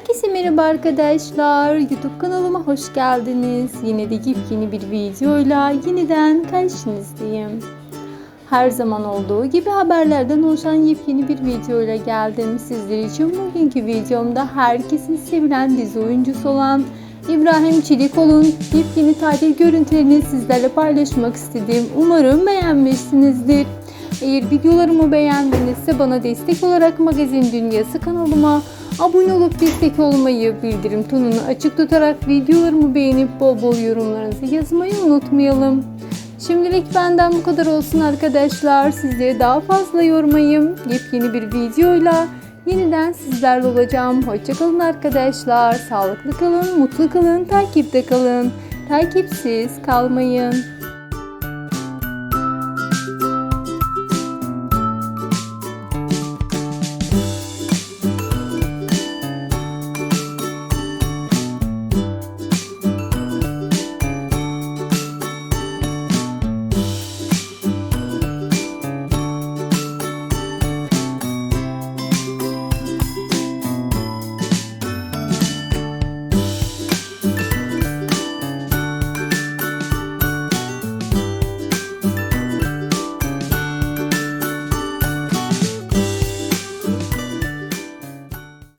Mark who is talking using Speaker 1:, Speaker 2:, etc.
Speaker 1: Herkese merhaba arkadaşlar. YouTube kanalıma hoş geldiniz. Yine de yepyeni bir videoyla yeniden karşınızdayım. Her zaman olduğu gibi haberlerden oluşan yepyeni bir videoyla geldim. Sizler için bugünkü videomda herkesin sevilen dizi oyuncusu olan İbrahim Çelikoğlu'nun yepyeni tatil görüntülerini sizlerle paylaşmak istedim. Umarım beğenmişsinizdir. Eğer videolarımı beğendinizse bana destek olarak Magazin Dünyası kanalıma abone olup destek olmayı, bildirim tonunu açık tutarak videolarımı beğenip bol bol yorumlarınızı yazmayı unutmayalım. Şimdilik benden bu kadar olsun arkadaşlar. Sizleri daha fazla yormayayım. Yepyeni bir videoyla yeniden sizlerle olacağım. Hoşçakalın arkadaşlar. Sağlıklı kalın, mutlu kalın, takipte kalın. Takipsiz kalmayın.